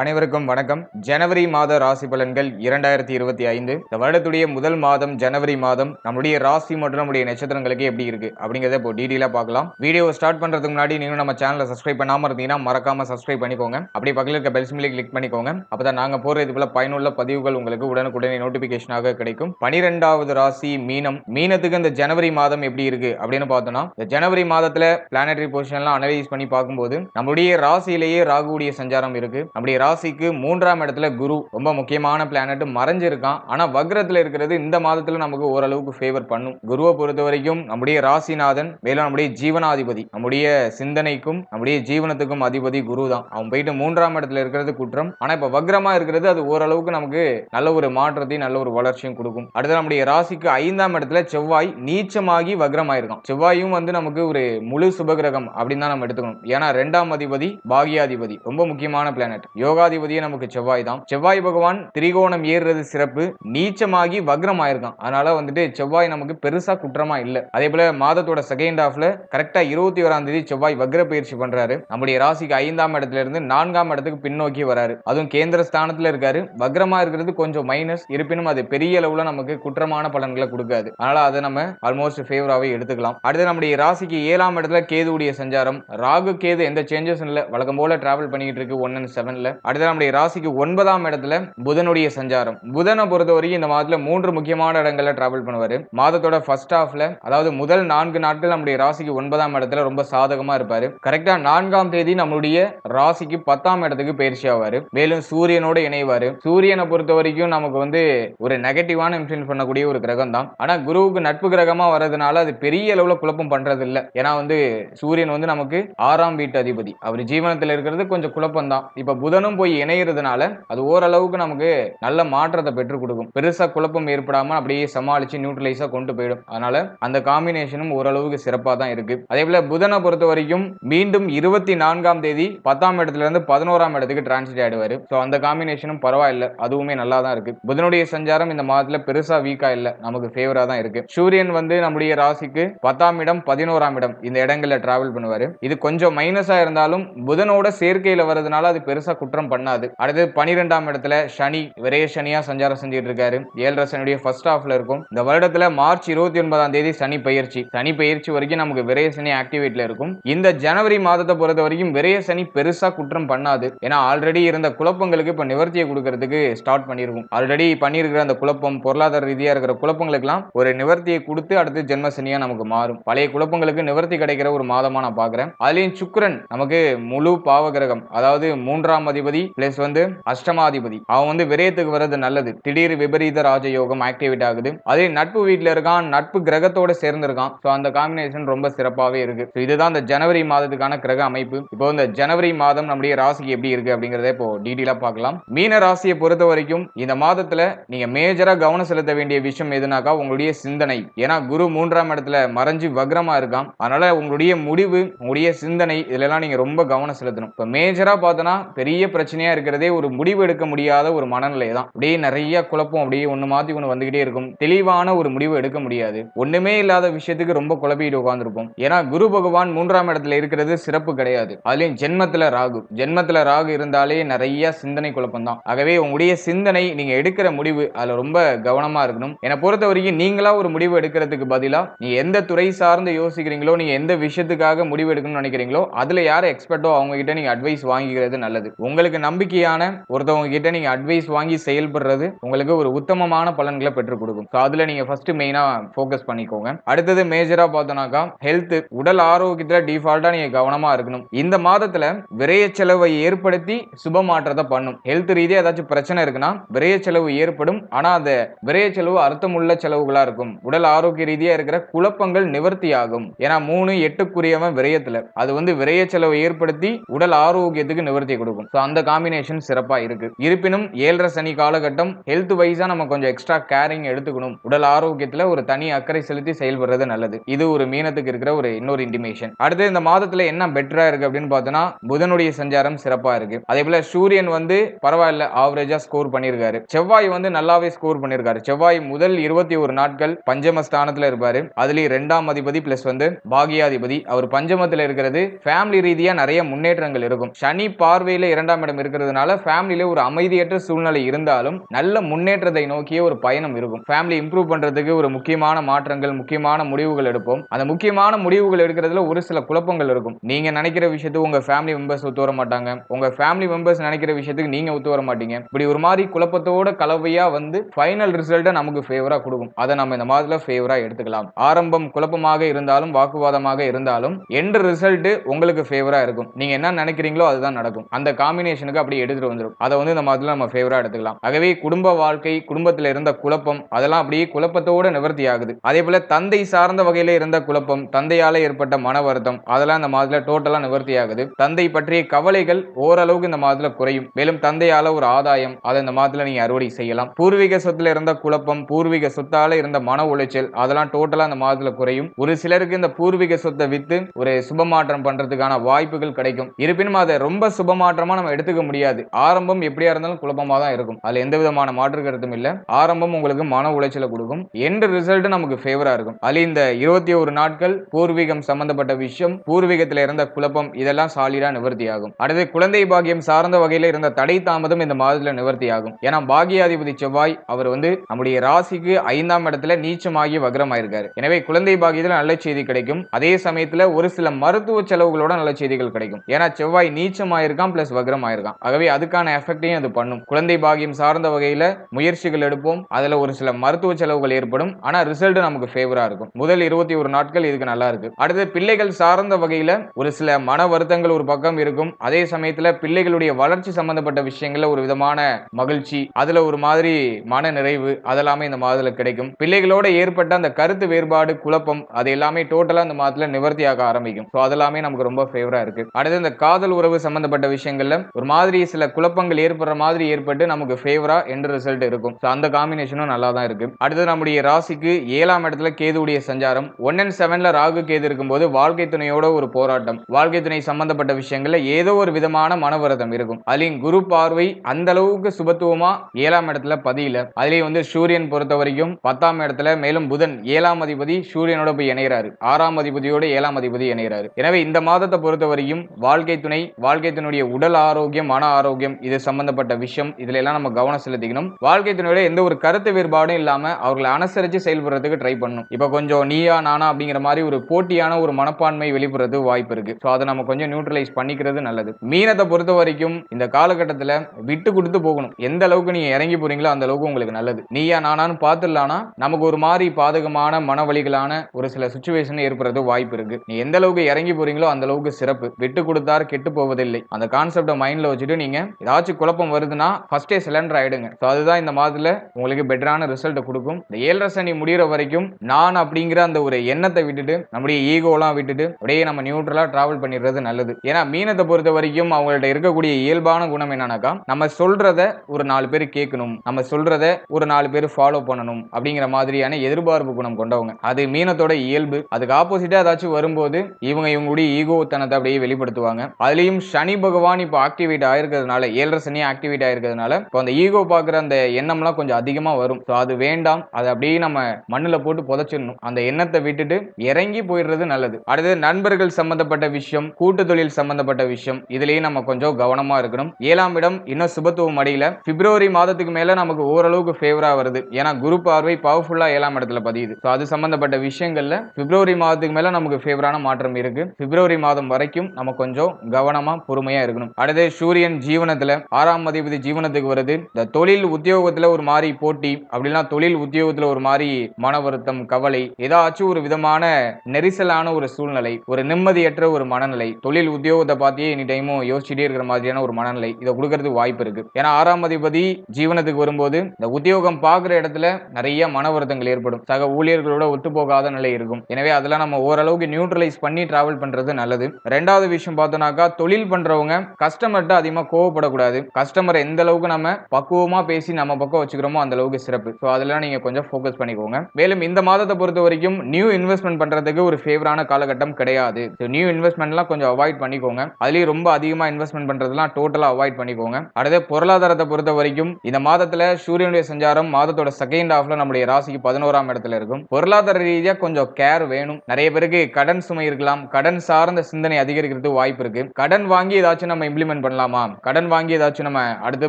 அனைவருக்கும் வணக்கம். ஜனவரி மாத ராசி பலன்கள் இரண்டாயிரத்தி இருபத்தி ஐந்து. இந்த வருடத்துடைய முதல் மாதம் ஜனவரி மாதம் நம்முடைய ராசி மற்றும் நம்முடைய நட்சத்திரங்களுக்கு எப்படி இருக்கு அப்படிங்கறத இப்போ டீடெயிலா பார்க்கலாம். வீடியோ ஸ்டார்ட் பண்றதுக்கு முன்னாடி நீங்க நம்ம சேனலை சப்ஸ்கிரைப் பண்ணாம இருந்தீங்கன்னா மறக்காம சப்ஸ்கிரைப் பண்ணிக்கோங்க. அப்படி பக்கத்தில் இருக்க பெல் சிம்லி கிளிக் பண்ணிக்கோங்க. அப்பதான் நாங்க போற இது போல பயனுள்ள பதிவுகள் உங்களுக்கு உடனுக்குடனே நோட்டிபிகேஷனாக கிடைக்கும். பனிரெண்டாவது ராசி மீனம். மீனத்துக்கு இந்த ஜனவரி மாதம் எப்படி இருக்கு அப்படின்னு பார்த்தோம்னா இந்த ஜனவரி மாதத்துல பிளானட்டரி பொசிஷன்லாம் அனலைஸ் பண்ணி பார்க்கும்போது நம்முடைய ராசியிலேயே ராகுடைய சஞ்சாரம் இருக்கு. நம்முடைய ராசிக்கு மூன்றாம் இடத்துல குரு ரொம்ப முக்கியமான பிளானட் மறைஞ்சிருக்கான். ஆனா வக்ரத்துல இருக்கிறது இந்த மாதத்துல நமக்கு ஓரளவுக்கு ஃபேவர் பண்ணும். குருவை பொறுத்த வரைக்கும் நம்முடைய ராசிநாதன் மேலும் நம்முடைய ஜீவனாதிபதி நம்முடைய சிந்தனைக்கும் நம்முடைய ஜீவனத்துக்கும் அதிபதி குரு தான் அவன் போயிட்டு மூன்றாம் இடத்துல இருக்கிறது குற்றம். ஆனா இப்ப வக்ரமா இருக்கிறது அது ஓரளவுக்கு நமக்கு நல்ல ஒரு மாற்றத்தையும் நல்ல ஒரு வளர்ச்சியும் கொடுக்கும். அடுத்து நம்முடைய ராசிக்கு ஐந்தாம் இடத்துல செவ்வாய் நீச்சமாகி வக்ரமாயிருக்கான். செவ்வாயும் வந்து நமக்கு ஒரு முழு சுபகிரகம் அப்படின்னு தான் நம்ம எடுத்துக்கணும். ஏன்னா ரெண்டாம் அதிபதி பாகியாதிபதி ரொம்ப முக்கியமான பிளானட் யோகாதிபதியே நமக்கு செவ்வாய் தான். செவ்வாய் பகவான் திரிகோணம் ஏறுறது சிறப்பு. நீச்சமாகி வக்ரம் ஆயிருக்கான் அதனால வந்துட்டு செவ்வாய் நமக்கு பெருசா குற்றமா இல்ல. அதே போல மாதத்தோட செகண்ட் ஹாஃப்ல கரெக்டா இருபத்தி ஓராம் தேதி செவ்வாய் வக்ர பயிற்சி பண்றாரு. நம்முடைய ராசிக்கு ஐந்தாம் இடத்துல இருந்து நான்காம் இடத்துக்கு பின்னோக்கி வராரு. அதுவும் கேந்திர ஸ்தானத்துல இருக்காரு. வக்ரமா இருக்கிறது கொஞ்சம் மைனஸ் இருப்பினும் அது பெரிய அளவுல நமக்கு குற்றமான பலன்களை கொடுக்காது. அதனால அதை நம்ம ஆல்மோஸ்ட் ஃபேவராகவே எடுத்துக்கலாம். அடுத்து நம்முடைய ராசிக்கு ஏழாம் இடத்துல கேதுடைய சஞ்சாரம். ராகு கேது எந்த சேஞ்சஸும் இல்லை. வழக்கம் போல டிராவல் பண்ணிக்கிட்டு இருக்கு. ஒன் அண்ட் செவன்ல அடுத்து நம்முடைய ராசிக்கு ஒன்பதாம் இடத்துல புதனுடைய சஞ்சாரம். புதனை பொறுத்த வரைக்கும் இந்த மாதத்துல மூன்று முக்கியமான இடங்கள்ல டிராவல் பண்ணுவாரு. மாதத்தோட ஃபர்ஸ்ட் ஹாஃப்ல அதாவது முதல் நான்கு நாட்கள் நம்முடைய ராசிக்கு ஒன்பதாம் இடத்துல ரொம்ப சாதகமா இருப்பாரு. கரெக்டா நான்காம் தேதி நம்மளுடைய ராசிக்கு பத்தாம் இடத்துக்கு பயிற்சி ஆவாரு. மேலும் சூரியனோட இணைவாரு. சூரியனை பொறுத்த வரைக்கும் நமக்கு வந்து ஒரு நெகட்டிவான இன்ஃபுளுன்ஸ் பண்ணக்கூடிய ஒரு கிரகம் தான். ஆனா குருவுக்கு நட்பு கிரகமா வர்றதுனால அது பெரிய அளவுல குழப்பம் பண்றது இல்ல ஏன்னா வந்து சூரியன் வந்து நமக்கு ஆறாம் வீட்டு அதிபதி. அவர் ஜீவனத்தில் இருக்கிறது கொஞ்சம் குழப்பம் தான் இப்ப புதனும் போய் இணையிறதுனால அது ஓரளவுக்கு நமக்கு நல்ல மாற்றத்தை பெற்றுக் கொடுக்கும். பெருசா குழப்பம் ஏற்படாம அப்படியே சமாளிச்சு நியூட்ரலைஸா கொண்டு போயிடும். அதனால அந்த காம்பினேஷனும் ஓரளவுக்கு சிறப்பா தான் இருக்கு. அதே போல புதனை பொறுத்த வரைக்கும் மீண்டும் இருபத்தி நான்காம் தேதி பத்தாம் இடத்துல இருந்து பதினோராம் இடத்துக்கு டிரான்ஸ்லேட் ஆயிடுவாரு. ஸோ அந்த காம்பினேஷனும் பரவாயில்ல. அதுவுமே நல்லா தான் இருக்கு. புதனுடைய சஞ்சாரம் இந்த மாதத்துல பெருசா வீக்கா இல்ல. நமக்கு ஃபேவரா தான் இருக்கு. சூரியன் வந்து நம்முடைய ராசிக்கு பத்தாம் இடம் பதினோராம் இடம் இந்த இடங்கள்ல டிராவல் பண்ணுவாரு. இது கொஞ்சம் மைனஸா இருந்தாலும் புதனோட சேர்க்கையில வர்றதுனால அது பெருசா குற்றம் குற்றம் பண்ணாது. அடுத்து பனிரெண்டாம் இடத்துல சனி விரைய சனியா சஞ்சாரம் செஞ்சுட்டு இருக்காரு ஏழரை சனியுடைய ஃபர்ஸ்ட் ஹாஃப்ல இருக்கும். இந்த வருடத்துல மார்ச் இருபத்தி ஒன்பதாம் தேதி சனி பயிற்சி. சனி பயிற்சி வரைக்கும் நமக்கு விரைய சனி ஆக்டிவேட்ல இருக்கும். இந்த ஜனவரி மாதத்தை பொறுத்த வரைக்கும் விரைய சனி பெருசா குற்றம் பண்ணாது. ஏன்னா ஆல்ரெடி இருந்த குழப்பங்களுக்கு இப்ப நிவர்த்தியை கொடுக்கறதுக்கு ஸ்டார்ட் பண்ணிருக்கும் ஆல்ரெடி பண்ணியிருக்கிற அந்த குழப்பம் பொருளாதார ரீதியா இருக்கிற குழப்பங்களுக்கெல்லாம் ஒரு நிவர்த்தியை கொடுத்து அடுத்து ஜென்ம சனியா நமக்கு மாறும். பழைய குழப்பங்களுக்கு நிவர்த்தி கிடைக்கிற ஒரு மாதமா நான் பாக்குறேன். அதுலயும் சுக்கரன் நமக்கு முழு பாவகிரகம் அதாவது மூன்றாம் அதிபதி பிளஸ் வந்து அஷ்டமாதிபதி. அவன் வந்து விரயத்துக்கு வர்றது நல்லது. திடீர் விபரீத ராஜயோகம் ஆக்டிவேட் ஆகுது. அதே நட்பு வீட்டில் இருக்கான் நட்பு கிரகத்தோட சேர்ந்திருக்கான். ஸோ அந்த காம்பினேஷன் ரொம்ப சிறப்பாகவே இருக்கு. ஸோ இதுதான் இந்த ஜனவரி மாதத்துக்கான கிரக அமைப்பு. இப்போ இந்த ஜனவரி மாதம் நம்முடைய ராசிக்கு எப்படி இருக்கு அப்படிங்கிறத இப்போ டீட்டெயிலா பார்க்கலாம். மீன ராசியை பொறுத்த வரைக்கும் இந்த மாதத்துல நீங்க மேஜரா கவனம் செலுத்த வேண்டிய விஷயம் எதுனாக்கா உங்களுடைய சிந்தனை. ஏன்னா குரு மூன்றாம் இடத்துல மறைஞ்சு வக்ரமா இருக்கான். அதனால உங்களுடைய முடிவு உங்களுடைய சிந்தனை இதுல நீங்க ரொம்ப கவனம் செலுத்தணும். இப்போ மேஜரா பார்த்தோன்னா பெரிய பிரச்சனையா இருக்கிறதே ஒரு முடிவு எடுக்க முடியாத ஒரு மனநிலை தான் அப்படியே நிறைய குழப்பம் அப்படியே ஒண்ணு மாத்தி ஒண்ணு வந்துகிட்டே இருக்கும். தெளிவான ஒரு முடிவு எடுக்க முடியாது. ஒண்ணுமே இல்லாத விஷயத்துக்கு ரொம்ப குழப்பிட்டு உட்காந்துருப்போம் ஏன்னா குரு பகவான் மூன்றாம் இடத்துல இருக்கிறது சிறப்பு கிடையாது. அதுலயும் ஜென்மத்துல ராகு. ஜென்மத்துல ராகு இருந்தாலே நிறைய சிந்தனை குழப்பம் தான் ஆகவே உங்களுடைய சிந்தனை நீங்க எடுக்கிற முடிவு அதுல ரொம்ப கவனமா இருக்கணும். என்னை பொறுத்த வரைக்கும் நீங்களா ஒரு முடிவு எடுக்கிறதுக்கு பதிலா நீங்க எந்த துறை சார்ந்து யோசிக்கிறீங்களோ நீங்க எந்த விஷயத்துக்காக முடிவு எடுக்கணும்னு நினைக்கிறீங்களோ அதுல யார் எக்ஸ்பர்ட்டோ அவங்க கிட்ட நீங்க அட்வைஸ் வாங்கிக்கிறது நல்லது. உங்களுக்கு நம்பிக்கையான ஒருத்தவங்க கிட்ட நீங்க அட்வைஸ் வாங்கி செயல்படுறது உங்களுக்கு ஒரு உத்தமமான பலன்களை பெற்றுக் கொடுக்கும். ஸோ அதுல நீங்க ஃபர்ஸ்ட் மெயினா ஃபோக்கஸ் பண்ணிக்கோங்க. அடுத்தது மேஜரா பார்த்தோம்னாக்கா ஹெல்த் உடல் ஆரோக்கியத்துல டிஃபால்ட்டா நீங்க கவனமா இருக்கணும். இந்த மாதத்துல விரைய செலவை ஏற்படுத்தி சுப மாற்றத்தை பண்ணும். ஹெல்த் ரீதியா ஏதாச்சும் பிரச்சனை இருக்குன்னா விரைய செலவு ஏற்படும். ஆனா அந்த விரைய செலவு அர்த்தமுள்ள செலவுகளா இருக்கும். உடல் ஆரோக்கிய ரீதியா இருக்கிற குழப்பங்கள் நிவர்த்தி ஆகும் ஏன்னா மூணு எட்டுக்குரியவன் விரயத்துல. அது வந்து விரைய செலவை ஏற்படுத்தி உடல் ஆரோக்கியத்துக்கு நிவர்த்தி கொடுக்கும். ஸோ அந்த காம்பினேஷன் சிறப்பா இருக்கு. இருப்பினும் ஏழரை சனி காலகட்டம் ஹெல்த் வைஸா நம்ம கொஞ்சம் எக்ஸ்ட்ரா கேரிங் எடுத்துக்கணும். உடல் ஆரோக்கியத்துல ஒரு தனி அக்கறை செலுத்தி செயல்படுறது நல்லது. இது ஒரு மீனத்துக்கு இருக்கிற ஒரு இன்னொரு இன்டிமேஷன் அடுத்து இந்த மாதத்துல என்ன பெட்டரா இருக்கு அப்படின்னு பார்த்தோம்னா புதனுடைய சஞ்சாரம் சிறப்பா இருக்கு. அதே போல சூரியன் வந்து பரவாயில்ல ஆவரேஜா ஸ்கோர் பண்ணியிருக்காரு செவ்வாய் வந்து நல்லாவே ஸ்கோர் பண்ணியிருக்காரு செவ்வாய் முதல் இருபத்தி ஒரு நாட்கள் பஞ்சம ஸ்தானத்துல இருப்பாரு. அதுலயும் ரெண்டாம் அதிபதி பிளஸ் வந்து பாகியாதிபதி. அவர் பஞ்சமத்துல இருக்கிறது ஃபேமிலி ரீதியா நிறைய முன்னேற்றங்கள் இருக்கும். சனி பார்வையில இரண்டாம் மேடம் இருக்கிறதுனால ஃபேமிலியில ஒரு அமைதியற்ற சூழ்நிலை இருந்தாலும் நல்ல முன்னேற்றத்தை நோக்கிய ஒரு பயணம் இருக்கும். ஃபேமிலி இம்ப்ரூவ் பண்றதுக்கு ஒரு முக்கியமான மாற்றங்கள் முக்கியமான முடிவுகள் எடுப்போம். அந்த முக்கியமான முடிவுகள் எடுக்கிறதுல ஒரு சில குழப்பங்கள் இருக்கும். நீங்க நினைக்கிற விஷயத்துக்கு உங்க ஃபேமிலி மெம்பர்ஸ் ஒத்து வர மாட்டாங்க. உங்க ஃபேமிலி மெம்பர்ஸ் நினைக்கிற விஷயத்துக்கு நீங்க ஒத்து வர மாட்டீங்க. இப்படி ஒரு மாதிரி குழப்பத்தோட கலவையா வந்து ஃபைனல் ரிசல்ட்டை நமக்கு ஃபேவரா கொடுக்கும். அதை நம்ம இந்த மாதிரி ஃபேவரா எடுத்துக்கலாம். ஆரம்பம் குழப்பமாக இருந்தாலும் வாக்குவாதமாக இருந்தாலும் எண்ட் ரிசல்ட் உங்களுக்கு ஃபேவரா இருக்கும். நீங்க என்ன நினைக்கிறீங்களோ அதுதான் நடக்கும். அந்த காம்பினேஷனுக்கு அப்படி எடுத்துட்டு வந்துடும் அதை வந்து நம்ம அதில் நம்ம ஃபேவரா எடுத்துக்கலாம். ஆகவே குடும்ப வாழ்க்கை குடும்பத்தில் இருந்த குழப்பம் அதெல்லாம் அப்படியே குழப்பத்தோட நிவர்த்தி ஆகுது. அதே போல தந்தை சார்ந்த வகையில இருந்த குழப்பம் தந்தையால ஏற்பட்ட மன வருத்தம் அதெல்லாம் இந்த மாதத்துல டோட்டலா நிவர்த்தி ஆகுது. தந்தை பற்றிய கவலைகள் ஓரளவுக்கு இந்த மாதத்துல குறையும். மேலும் தந்தையால ஒரு ஆதாயம் அதை இந்த மாதத்துல நீங்க அறுவடை செய்யலாம். பூர்வீக சொத்துல இருந்த குழப்பம் பூர்வீக சொத்தால இருந்த மன உளைச்சல் அதெல்லாம் டோட்டலா இந்த மாதத்துல குறையும். ஒரு சிலருக்கு இந்த பூர்வீக சொத்தை வித்து ஒரு சுபமாற்றம் பண்றதுக்கான வாய்ப்புகள் கிடைக்கும். இருப்பினும் அதை ரொம்ப சுபமாற்றமா நம்ம எடுத்துக்க முடியாது. ஆரம்பம் எப்படியா இருந்தாலும் குழப்பமா தான் இருக்கும். அதுல எந்த விதமான மாற்று கருத்தும் இல்ல. ஆரம்பம் உங்களுக்கு மன உளைச்சலை கொடுக்கும். எந்த ரிசல்ட் நமக்கு ஃபேவரா இருக்கும். அதுல இந்த இருபத்தி ஒரு நாட்கள் பூர்வீகம் சம்பந்தப்பட்ட விஷயம் பூர்வீகத்தில் இருந்த குழப்பம் இதெல்லாம் சாலிடா நிவர்த்தி ஆகும் அடுத்து குழந்தை பாக்கியம் சார்ந்த வகையில இருந்த தடை தாமதம் இந்த மாதத்துல நிவர்த்தி ஆகும் ஏன்னா பாகியாதிபதி செவ்வாய் அவர் வந்து நம்முடைய ராசிக்கு ஐந்தாம் இடத்துல நீச்சமாகி வக்ரமாயிருக்காரு. எனவே குழந்தை பாகியத்தில் நல்ல செய்தி கிடைக்கும். அதே சமயத்துல ஒரு சில மருத்துவ செலவுகளோட நல்ல செய்திகள் கிடைக்கும். ஏன்னா செவ்வாய் நீச்சமாயிருக்கான் பிளஸ் வக்ரம் ஆயிருக்கான் ஆகவே அதுக்கான எஃபெக்டையும் அது பண்ணும். குழந்தை பாகியம் சார்ந்த வகையில முயற்சிகள் எடுப்போம். அதுல ஒரு சில மருத்துவ செலவுகள் ஏற்படும். ஆனா ரிசல்ட் நமக்கு ஃபேவரா இருக்கும். முதல் இருபத்தி ஒரு நாட்கள் இதுக்கு நல்லா இருக்கு. அடுத்து பிள்ளைகள் சார்ந்த வகையில ஒரு சில மன வருத்தங்கள் ஒரு பக்கம் இருக்கும். அதே சமயத்துல பிள்ளைகளுடைய வளர்ச்சி சம்பந்தப்பட்ட விஷயங்கள்ல ஒரு விதமான மகிழ்ச்சி அதுல ஒரு மாதிரி மன நிறைவு அதெல்லாமே இந்த மாதத்துல கிடைக்கும். பிள்ளைகளோட ஏற்பட்ட அந்த கருத்து வேறுபாடு குழப்பம் அது எல்லாமே டோட்டலா இந்த மாதத்துல நிவர்த்தியாக ஆரம்பிக்கும். ஸோ அதெல்லாமே நமக்கு ரொம்ப ஃபேவரா இருக்கு. அடுத்து இந்த காதல் உறவு சம்பந்தப்பட்ட விஷயங்கள்ல ஒரு மாதிரி சில குழப்பங்கள் ஏற்படுற மாதிரி ஏற்பட்டு நமக்கு ஃபேவரா எந்த ரிசல்ட் இருக்கும். ஸோ அந்த காம்பினேஷனும் நல்லா தான் இருக்கு. அடுத்து நம்முடைய ராசிக்கு ஏழாம் இடத்துல கேதுடைய சஞ்சாரம். ஒன் அண்ட் செவன்ல ராகு கேது இருக்கும்போது வாழ்க்கை துணையோட ஒரு போராட்டம். வாழ்க்கை துணை சம்பந்தப்பட்ட விஷயங்கள்ல ஏதோ ஒரு விதமான மனவரதம் இருக்கும். அதுலயும் குரு பார்வை அந்த அளவுக்கு சுபத்துவமா ஏழாம் இடத்துல பதியல. அதுலயும் வந்து சூரியன் பொறுத்த வரைக்கும் பத்தாம் இடத்துல மேலும் புதன் ஏழாம் அதிபதி சூரியனோட போய் இணைகிறாரு ஆறாம் அதிபதியோட ஏழாம் அதிபதி இணைகிறாரு எனவே இந்த மாதத்தை பொறுத்த வரைக்கும் வாழ்க்கை துணை வாழ்க்கை துணையுடைய உடல் ஆரோக்கியம் மன ஆரோக்கியம் இது சம்பந்தப்பட்ட விஷயம் இதுல எல்லாம் நம்ம கவனம் செலுத்திக்கணும். வாழ்க்கை துணையோட எந்த ஒரு கருத்து வேறுபாடும் இல்லாம அவர்களை அனுசரிச்சு செயல்படுறதுக்கு ட்ரை பண்ணணும். இப்போ கொஞ்சம் நீயா நானா அப்படிங்கிற மாதிரி ஒரு போட்டியான ஒரு மனப்பான்மை வெளிப்படுறது வாய்ப்பு இருக்கு. ஸோ அதை நம்ம கொஞ்சம் நியூட்ரலைஸ் பண்ணிக்கிறது நல்லது. மீனத்தை பொறுத்த வரைக்கும் இந்த காலகட்டத்தில் விட்டு கொடுத்து போகணும். எந்த அளவுக்கு நீங்க இறங்கி போறீங்களோ அந்த அளவுக்கு உங்களுக்கு நல்லது. நீயா நானான்னு பார்த்துடலாம்னா நமக்கு ஒரு மாதிரி பாதகமான மனவழிகளான ஒரு சில சுச்சுவேஷன் ஏற்படுறது வாய்ப்பு இருக்கு. நீ எந்த அளவுக்கு இறங்கி போறீங்களோ அந்த அளவுக்கு சிறப்பு. விட்டு கொடுத்தார் கெட்டு போவதில்லை. அந்த கான்செப்டை மைண்டில் வச்சுட்டு நீங்க ஏதாச்சும் குழப்பம் வருதுன்னா ஃபர்ஸ்டே சிலண்டர் ஆயிடுங்க. ஸோ அதுதான் இந்த மாதத்தில் உங்களுக்கு பெட்டரான ரிசல்ட் கொடுக்கும். இந்த ஏழரை சனி முடிகிற வரைக்கும் நான் அப்படிங்கிற அந்த ஒரு எண்ணத்தை விட்டுட்டு நம்முடைய ஈகோலாம் விட்டுட்டு அப்படியே நம்ம நியூட்ரலா ட்ராவல் பண்ணிடுறது நல்லது. ஏன்னா மீனத்தை பொறுத்த வரைக்கும் அவங்கள்ட்ட இருக்கக்கூடிய இயல்பான குணம் என்னன்னாக்கா நம்ம சொல்கிறத ஒரு நாலு பேர் கேட்கணும். நம்ம சொல்கிறத ஒரு நாலு பேர் ஃபாலோ பண்ணணும் அப்படிங்கிற மாதிரியான எதிர்பார்ப்பு குணம் கொண்டவங்க. அது மீனத்தோட இயல்பு. அதுக்கு ஆப்போசிட்டாக ஏதாச்சும் வரும்போது இவங்க இவங்களுடைய ஈகோத்தனத்தை அப்படியே வெளிப்படுத்துவாங்க. அதுலயும் சனி பகவான் இப்போ ஆக்டிவேட் ஆயிருக்கிறதுனால ஏழரை சனி ஆக்டிவேட் ஆயிருக்கிறதுனால இப்போ அந்த ஈகோ பார்க்குற அந்த எண்ணம்லாம் கொஞ்சம் அதிகமாக வரும். ஸோ அது வேண்டாம். அதை அப்படியே நம்ம மண்ணுல போட்டு புதைச்சிடணும். அந்த எண்ணத்தை விட்டுட்டு இறங்கி போயிடுறது நல்லது. அடுத்து நண்பர்கள் சம்பந்தப்பட்ட விஷயம் கூட்டு தொழில் சம்பந்தப்பட்ட விஷயம் இதுலேயும் நம்ம கொஞ்சம் கவனமாக இருக்கணும். ஏழாம் இடம் இன்னும் சுபத்துவம் அடையில. பிப்ரவரி மாதத்துக்கு மேலே நமக்கு ஓரளவுக்கு ஃபேவராக வருது. ஏன்னா குரு பார்வை பவர்ஃபுல்லாக ஏழாம் இடத்துல பதியுது. ஸோ அது சம்பந்தப்பட்ட விஷயங்களில் பிப்ரவரி மாதத்துக்கு மேலே நமக்கு ஃபேவரான மாற்றம் இருக்கு. பிப்ரவரி மாதம் வரைக்கும் நம்ம கொஞ்சம் கவனமாக பொறுமையாக இருக்கணும். அடுத்து சூரியன் ஜீவனத்துல ஆறாம் அதிபதி ஜீவனத்துக்கு வருது. இந்த தொழில் உத்தியோகத்துல ஒரு மாதிரி போட்டி அப்படின்னா தொழில் உத்தியோகத்துல ஒரு மாதிரி மன வருத்தம் கவலை ஏதாச்சும் ஒரு விதமான நெரிசலான ஒரு சூழ்நிலை ஒரு நிம்மதியற்ற ஒரு மனநிலை தொழில் உத்தியோகத்தை பார்த்தே எனி டைமும் யோசிச்சுட்டே இருக்கிற மாதிரியான ஒரு மனநிலை இதை கொடுக்கறதுக்கு வாய்ப்பு இருக்கு. ஏன்னா ஆறாம் அதிபதி ஜீவனத்துக்கு வரும்போது இந்த உத்தியோகம் பார்க்குற இடத்துல நிறைய மன வருத்தங்கள் ஏற்படும். சக ஊழியர்களோட ஒத்து போகாத நிலை இருக்கும். எனவே அதெல்லாம் நம்ம ஓரளவுக்கு நியூட்ரலைஸ் பண்ணி டிராவல் பண்றது நல்லது. ரெண்டாவது விஷயம் பார்த்தோம்னாக்கா தொழில் பண்றவங்க கஸ்டமர் கஸ்டமர்கிட்ட அதிகமாக கோவப்படக்கூடாது. கஸ்டமரை எந்த அளவுக்கு நம்ம பக்குவமா பேசி நம்ம பக்கம் வச்சுக்கிறோமோ அந்த அளவுக்கு சிறப்பு. ஸோ அதெல்லாம் நீங்க கொஞ்சம் ஃபோக்கஸ் பண்ணிக்கோங்க. மேலும் இந்த மாதத்தை பொறுத்த வரைக்கும் நியூ இன்வெஸ்ட்மெண்ட் பண்றதுக்கு ஒரு ஃபேவரான காலகட்டம் கிடையாது. நியூ இன்வெஸ்ட்மெண்ட்லாம் கொஞ்சம் அவாய்ட் பண்ணிக்கோங்க. அதுலயும் ரொம்ப அதிகமா இன்வெஸ்ட்மெண்ட் பண்றதுலாம் டோட்டலா அவாய்ட் பண்ணிக்கோங்க. அடுத்து பொருளாதாரத்தை பொறுத்த வரைக்கும் இந்த மாதத்துல சூரியனுடைய சஞ்சாரம் மாதத்தோட செகண்ட் ஹாஃப்ல நம்முடைய ராசிக்கு பதினோராம் இடத்துல இருக்கும். பொருளாதார ரீதியா கொஞ்சம் கேர் வேணும். நிறைய பேருக்கு கடன் சுமை இருக்கலாம். கடன் சார்ந்த சிந்தனை அதிகரிக்கிறதுக்கு வாய்ப்பு இருக்கு. கடன் வாங்கி ஏதாச்சும் நம்ம இம்ப்ளிமெண்ட் பண்ண பண்ணலாமா? கடன் வாங்கி ஏதாச்சும் நம்ம அடுத்து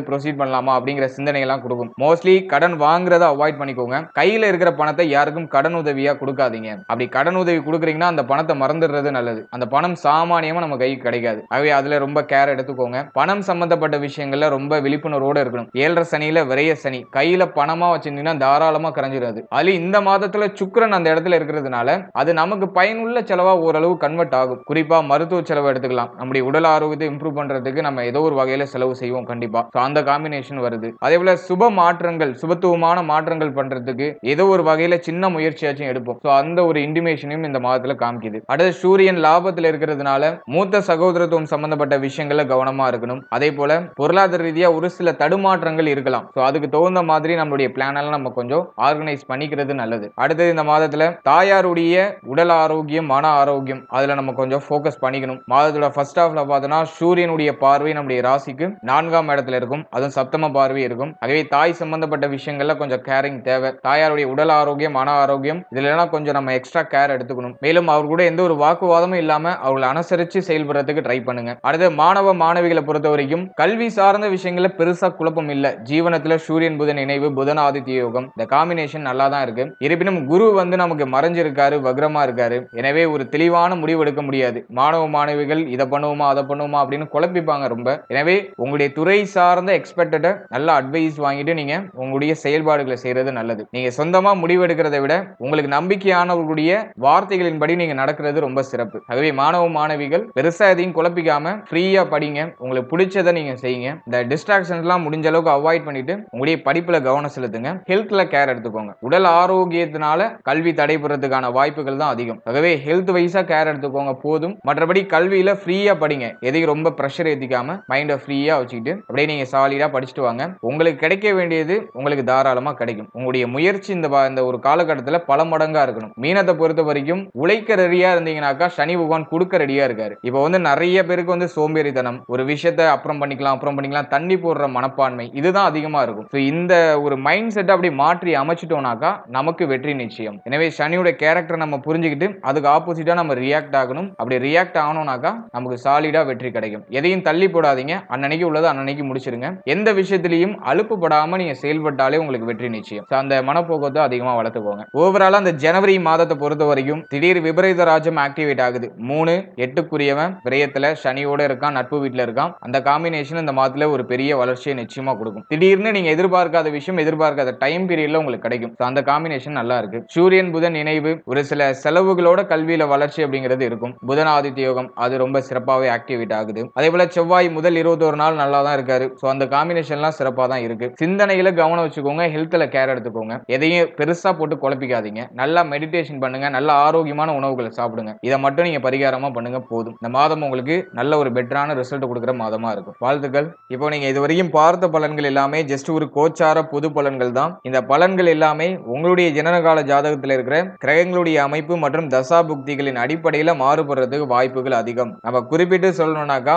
ப்ரொசீட் பண்ணலாமா? அப்படிங்கிற சிந்தனைகள்லாம் கொடுக்கும். மோஸ்ட்லி கடன் வாங்குறத அவாய்ட் பண்ணிக்கோங்க. கையில் இருக்கிற பணத்தை யாருக்கும் கடன் உதவியா கொடுக்காதீங்க. அப்படி கடன் உதவி கொடுக்குறீங்கன்னா அந்த பணத்தை மறந்துடுறது நல்லது. அந்த பணம் சாமானியமா நம்ம கைக்கு கிடைக்காது. ஆகவே அதில் ரொம்ப கேர் எடுத்துக்கோங்க. பணம் சம்பந்தப்பட்ட விஷயங்கள்ல ரொம்ப விழிப்புணர்வோட இருக்கணும். ஏழரை சனியில் விரைய சனி. கையில் பணமா வச்சிருந்தீங்கன்னா தாராளமா கரைஞ்சிடாது அதுல இந்த மாதத்தில் சுக்கிரன் அந்த இடத்துல இருக்கிறதுனால அது நமக்கு பயனுள்ள செலவா ஓரளவு கன்வெர்ட் ஆகும். குறிப்பாக மருத்துவ செலவு எடுத்துக்கலாம். நம்முடைய உடல் ஆரோக்கியத்தை இம்ப்ரூவ் பண்றதுக்கு நம்ம நம்ம ஏதோ ஒரு வகையில செலவு செய்வோம் கண்டிப்பா. அந்த காம்பினேஷன் வருது. அதே போல சுப மாற்றங்கள் சுபத்துவமான மாற்றங்கள் பண்றதுக்கு ஏதோ ஒரு வகையில சின்ன முயற்சியாச்சும் எடுப்போம். ஸோ அந்த ஒரு இன்டிமேஷனையும் இந்த மாதத்துல காமிக்குது. அடுத்து சூரியன் லாபத்தில் இருக்கிறதுனால மூத்த சகோதரத்துவம் சம்பந்தப்பட்ட விஷயங்கள்ல கவனமா இருக்கணும். அதே போல பொருளாதார ரீதியா ஒரு சில தடுமாற்றங்கள் இருக்கலாம். ஸோ அதுக்கு தகுந்த மாதிரி நம்மளுடைய பிளானெல்லாம் நம்ம கொஞ்சம் ஆர்கனைஸ் பண்ணிக்கிறது நல்லது. அடுத்தது இந்த மாதத்துல தாயாருடைய உடல் ஆரோக்கியம் மன ஆரோக்கியம் அதுல நம்ம கொஞ்சம் ஃபோக்கஸ் பண்ணிக்கணும். மாதத்தோட ஃபர்ஸ்ட் ஹாஃப்ல பார்த்தோன்னா சூரியனுடைய பார்வை நம்முடைய ராசிக்கு நான்காம் இடத்துல இருக்கும். அதுவும் சப்தம பார்வை இருக்கும். ஆகவே தாய் சம்பந்தப்பட்ட விஷயங்கள்ல கொஞ்சம் கேரிங் தேவை. தாயாருடைய உடல் ஆரோக்கியம் மன ஆரோக்கியம் இதுல எல்லாம் கொஞ்சம் நம்ம எக்ஸ்ட்ரா கேர் எடுத்துக்கணும். மேலும் அவர் கூட எந்த ஒரு வாக்குவாதமும் இல்லாம அவர்களை அனுசரிச்சு செயல்படுறதுக்கு ட்ரை பண்ணுங்க. அடுத்து மாணவ மாணவிகளை பொறுத்த வரைக்கும் கல்வி சார்ந்த விஷயங்கள பெருசா குழப்பம் இல்ல. ஜீவனத்துல சூரியன் புதன் இணைவு புதன் ஆதித்ய யோகம் இந்த காம்பினேஷன் நல்லா தான் இருக்கு. இருப்பினும் குரு வந்து நமக்கு மறைஞ்சிருக்காரு வக்ரமா இருக்காரு. எனவே ஒரு தெளிவான முடிவு எடுக்க முடியாது. மாணவ மாணவிகள் இதை பண்ணுவோமா அதை பண்ணுவோமா அப்படின்னு குழப்பிப்பாங்க. ரொம்ப. எனவே உங்களுடைய துறை சார்ந்த எக்ஸ்பெக்டட நல்ல அட்வைஸ் வாங்கிட்டு நீங்க உங்களுடைய செயல்பாடுகளை செய்யறது நல்லது. நீங்க சொந்தமா முடிவெடுக்கிறதை விட உங்களுக்கு நம்பிக்கையானவர்களுடைய வார்த்தைகளின்படி நீங்க நடக்கிறது ரொம்ப சிறப்பு. ஆகவே மாணவ மாணவிகள் பெருசா எதையும் குழப்பிக்காம ஃப்ரீயா படிங்க. உங்களுக்கு பிடிச்சதை நீங்க செய்யுங்க. இந்த டிஸ்ட்ராக்ஷன்ஸ் எல்லாம் முடிஞ்ச அளவுக்கு அவாய்ட் பண்ணிட்டு உங்களுடைய படிப்புல கவனம் செலுத்துங்க. ஹெல்த்ல கேர் எடுத்துக்கோங்க. உடல் ஆரோக்கியத்தினால கல்வி தடைபடுறதுக்கான வாய்ப்புகள் தான் அதிகம். ஆகவே ஹெல்த் வைஸா கேர் எடுத்துக்கோங்க போதும். மற்றபடி கல்வியில ஃப்ரீயா படிங்க. எதையும் ரொம்ப ப்ரெஷர் ஏத்திக்காம மைண்டை ஃப்ரீயா வச்சுக்கிட்டு அப்படியே நீங்க சாலிடா படிச்சுட்டு வாங்க. உங்களுக்கு கிடைக்க வேண்டியது உங்களுக்கு தாராளமா கிடைக்கும். உங்களுடைய முயற்சி இந்த இந்த ஒரு காலகட்டத்தில் பல மடங்கா இருக்கணும். மீனத்தை பொறுத்த வரைக்கும் உழைக்க ரெடியா இருந்தீங்கன்னாக்கா சனி பகவான் கொடுக்க ரெடியா இருக்காரு. இப்போ வந்து நிறைய பேருக்கு வந்து சோம்பேறித்தனம் ஒரு விஷயத்த அப்புறம் பண்ணிக்கலாம் அப்புறம் பண்ணிக்கலாம் தண்ணி போடுற மனப்பான்மை இதுதான் அதிகமா இருக்கும். ஸோ இந்த ஒரு மைண்ட் செட்டை அப்படி மாற்றி அமைச்சிட்டோம்னாக்கா நமக்கு வெற்றி நிச்சயம். எனவே சனியோட கேரக்டர் நம்ம புரிஞ்சுக்கிட்டு அதுக்கு ஆப்போசிட்டா நம்ம ரியாக்ட் ஆகணும். அப்படி ரியாக்ட் ஆகணும்னாக்கா நமக்கு சாலிடா வெற்றி கிடைக்கும். எதையும் தள்ளி போடாதீங்க அன்னன்னைக்கு உள்ளதை அன்னன்னைக்கு முடிச்சிருங்க. எந்த விஷயத்திலையும் அலுப்புப்படாம நீங்க செயல்பட்டாலே உங்களுக்கு வெற்றி நிச்சயம். அந்த மனப்போக்கத்தை அதிகமா வளர்த்துக்கோங்க. ஓவராலா அந்த ஜனவரி மாதத்தை பொறுத்த வரைக்கும் திடீர் விபரீத ராஜம் ஆக்டிவேட் ஆகுது. மூணு எட்டுக்குரியவன் விரயத்துல சனியோட இருக்கான் நட்பு வீட்டுல இருக்கான். அந்த காம்பினேஷன் இந்த மாதத்துல ஒரு பெரிய வளர்ச்சியை நிச்சயமா கொடுக்கும். திடீர்னு நீங்க எதிர்பார்க்காத விஷயம் எதிர்பார்க்காத டைம் பீரியட்ல உங்களுக்கு கிடைக்கும். அந்த காம்பினேஷன் நல்லா இருக்கு. சூரியன் புதன் இணைவு ஒரு சில செலவுகளோட கல்வியில வளர்ச்சி அப்படிங்கிறது இருக்கும். புதன் ஆதித்ய யோகம் அது ரொம்ப சிறப்பாகவே ஆக்டிவேட் ஆகுது. அதே போல செவ்வாய் முதல் இருபத்தோரு நாள் நல்லா தான் இருக்காரு. ஸோ அந்த காம்பினேஷன்லாம் சிறப்பாக தான் இருக்கு. சிந்தனையில கவனம் வச்சுக்கோங்க. ஹெல்த்தில் கேர் எடுத்துக்கோங்க. எதையும் பெருசாக போட்டு குழப்பிக்காதீங்க. நல்லா மெடிடேஷன் பண்ணுங்க. நல்ல ஆரோக்கியமான உணவுகளை சாப்பிடுங்க. இதை மட்டும் நீங்கள் பரிகாரமாக பண்ணுங்க போதும். இந்த மாதம் உங்களுக்கு நல்ல ஒரு பெட்டரான ரிசல்ட் கொடுக்குற மாதமாக இருக்கும். வாழ்த்துக்கள். இப்போ நீங்கள் இது வரைக்கும் பார்த்த பலன்கள் எல்லாமே ஜஸ்ட் ஒரு கோச்சார பொது பலன்கள் தான். இந்த பலன்கள் எல்லாமே உங்களுடைய ஜனனகால ஜாதகத்தில் இருக்கிற கிரகங்களுடைய அமைப்பு மற்றும் தசா புக்திகளின் அடிப்படையில் மாறுபடுறதுக்கு வாய்ப்புகள் அதிகம். நம்ம குறிப்பிட்டு சொல்லணும்னாக்கா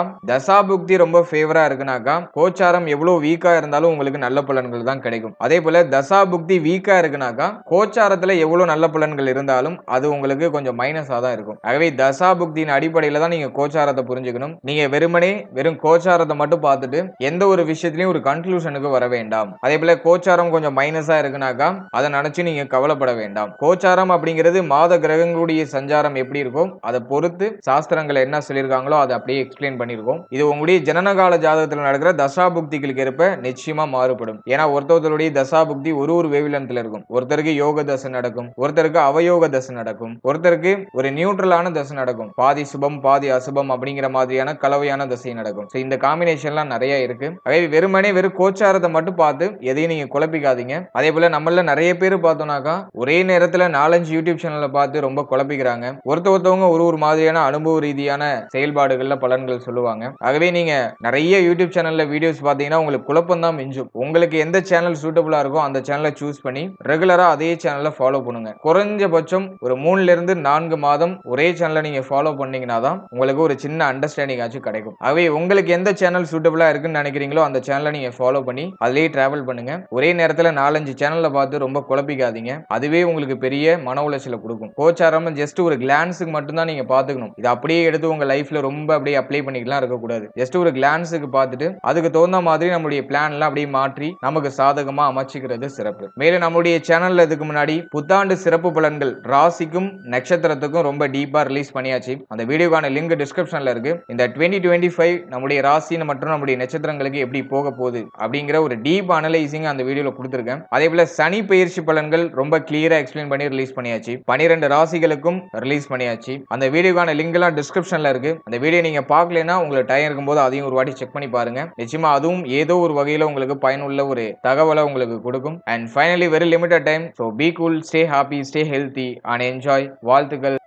புக்தி ரொம்ப ஃபேவரா இருக்குனாக்கா கோச்சாரம் எவ்வளவு வீக்கா இருந்தாலும் உங்களுக்கு நல்ல பலன்கள் தான் கிடைக்கும். அதே போல தசாபுக்தி வீக்கா இருக்குனாக்கா கோச்சாரத்துல எவ்வளவு நல்ல பலன்கள் இருந்தாலும் அது உங்களுக்கு கொஞ்சம் மைனஸா தான் இருக்கும். ஆகவே தசாபுக்தியின் அடிப்படையில தான் நீங்க கோச்சாரத்தை புரிஞ்சுக்கணும். நீங்க வெறுமனே வெறும் கோச்சாரத்தை மட்டும் பார்த்துட்டு எந்த ஒரு விஷயத்திலையும் ஒரு கன்க்ளூஷனுக்கு வர வேண்டாம். அதே போல கோச்சாரம் கொஞ்சம் மைனஸா இருக்குனாக்கா அதை நினைச்சு நீங்க கவலைப்பட வேண்டாம். கோச்சாரம் அப்படிங்கிறது மாத கிரகங்களுடைய சஞ்சாரம் எப்படி இருக்கும் அதை பொறுத்து சாஸ்திரங்கள் என்ன சொல்லியிருக்காங்களோ அதை அப்படியே எக்ஸ்பிளைன் பண்ணியிருக்கோம். இது உங்களுடைய ஜனனகால ஜாதகத்தில் நடக்கிற தசா புக்திகளுக்கு ஏற்ப நிச்சயமா மாறுபடும். ஏன்னா ஒருத்தருடைய தசாபுக்தி ஒரு ஒரு வேவிலன்ஸ்ல இருக்கும். ஒருத்தருக்கு யோக தசை நடக்கும். ஒருத்தருக்கு அவயோக தசை நடக்கும். ஒருத்தருக்கு ஒரு நியூட்ரலான தசை நடக்கும். பாதி சுபம் பாதி அசுபம் அப்படிங்கிற மாதிரியான கலவையான தசை நடக்கும். ஸோ இந்த காம்பினேஷன்லாம் நிறைய இருக்கு. அதே வெறுமனே வெறும் கோச்சாரத்தை மட்டும் பார்த்து எதையும் நீங்க குழப்பிக்காதீங்க. அதே போல நம்மள நிறைய பேர் பார்த்தோம்னாக்கா ஒரே நேரத்துல நாலஞ்சு யூடியூப் சேனலை பார்த்து ரொம்ப குழப்பிக்கிறாங்க. ஒருத்த ஒருத்தவங்க ஒரு ஒரு மாதிரியான அனுபவ ரீதியான செயல்பாடுகள்ல பலன்கள் சொல்லுவாங்க. ஆகவே நீங்கள் நிறைய யூடியூப் சேனலில் வீடியோஸ் பார்த்தீங்கன்னா உங்களுக்கு குழப்பம் தான் மிஞ்சும். உங்களுக்கு எந்த சேனல் சூட்டபுளாக இருக்கோ அந்த சேனலை சூஸ் பண்ணி ரெகுலராக அதே சேனலை ஃபாலோ பண்ணுங்க. குறைஞ்சபட்சம் ஒரு மூணுலேருந்து நான்கு மாதம் ஒரே சேனலை நீங்கள் ஃபாலோ பண்ணீங்கன்னா தான் உங்களுக்கு ஒரு சின்ன அண்டர்ஸ்டாண்டிங் ஆச்சு கிடைக்கும். அவை உங்களுக்கு எந்த சேனல் சூட்டபுளாக இருக்குன்னு நினைக்கிறீங்களோ அந்த சேனலை நீங்கள் ஃபாலோ பண்ணி அதிலேயே ட்ராவல் பண்ணுங்க. ஒரே நேரத்தில் நாலஞ்சு சேனலை பார்த்து ரொம்ப குழப்பிக்காதீங்க. அதுவே உங்களுக்கு பெரிய மன உளைச்சலை கொடுக்கும். கோச்சாரம் ஜஸ்ட் ஒரு கிளான்ஸுக்கு மட்டும்தான் நீங்கள் பார்த்துக்கணும். இது அப்படியே எடுத்து உங்கள் லைஃப்பில் ரொம்ப அப்படியே அப்ளை பண்ணிக்கலாம் இருக்கக்கூடாது. ஜஸ்ட் ஒரு கிளான்ஸுக்கு பார்த்துட்டு அதுக்கு தகுந்த மாதிரி நம்மளுடைய பிளான் எல்லாம் அப்படியே மாற்றி நமக்கு சாதகமா அமைச்சிக்கிறது சிறப்பு. மேலும் நம்மளுடைய சேனல்ல இதுக்கு முன்னாடி புத்தாண்டு சிறப்பு பலன்கள் ராசிக்கும் நட்சத்திரத்துக்கும் ரொம்ப டீப்பா ரிலீஸ் பண்ணியாச்சு. அந்த வீடியோக்கான லிங்க் டிஸ்கிரிப்ஷன்ல இருக்கு. இந்த டுவெண்ட்டி டுவெண்ட்டி ஃபைவ் நம்முடைய ராசி மற்றும் நம்முடைய நட்சத்திரங்களுக்கு எப்படி போக போகுது அப்படிங்கிற ஒரு டீப் அனலைசிங் அந்த வீடியோல கொடுத்துருக்கேன். அதே போல சனி பயிற்சி பலன்கள் ரொம்ப கிளியரா எக்ஸ்பிளைன் பண்ணி ரிலீஸ் பண்ணியாச்சு. பனிரெண்டு ராசிகளுக்கும் ரிலீஸ் பண்ணியாச்சு. அந்த வீடியோக்கான லிங்க் எல்லாம் டிஸ்கிரிப்ஷன்ல இருக்கு. அந்த வீடியோ நீங்க பார்க்கலனா உங்களுக்கு டயர் இருக்கும்போது அதையும் ஒரு வாட்டி செக் பண்ணி பாருங்க. நிச்சயமா அதுவும் ஏதோ ஒரு வகையில உங்களுக்கு பயனுள்ள ஒரு தகவலை உங்களுக்கு கொடுக்கும். And finally very limited time so be cool stay happy stay healthy and enjoy வாழ்த்துக்கள்.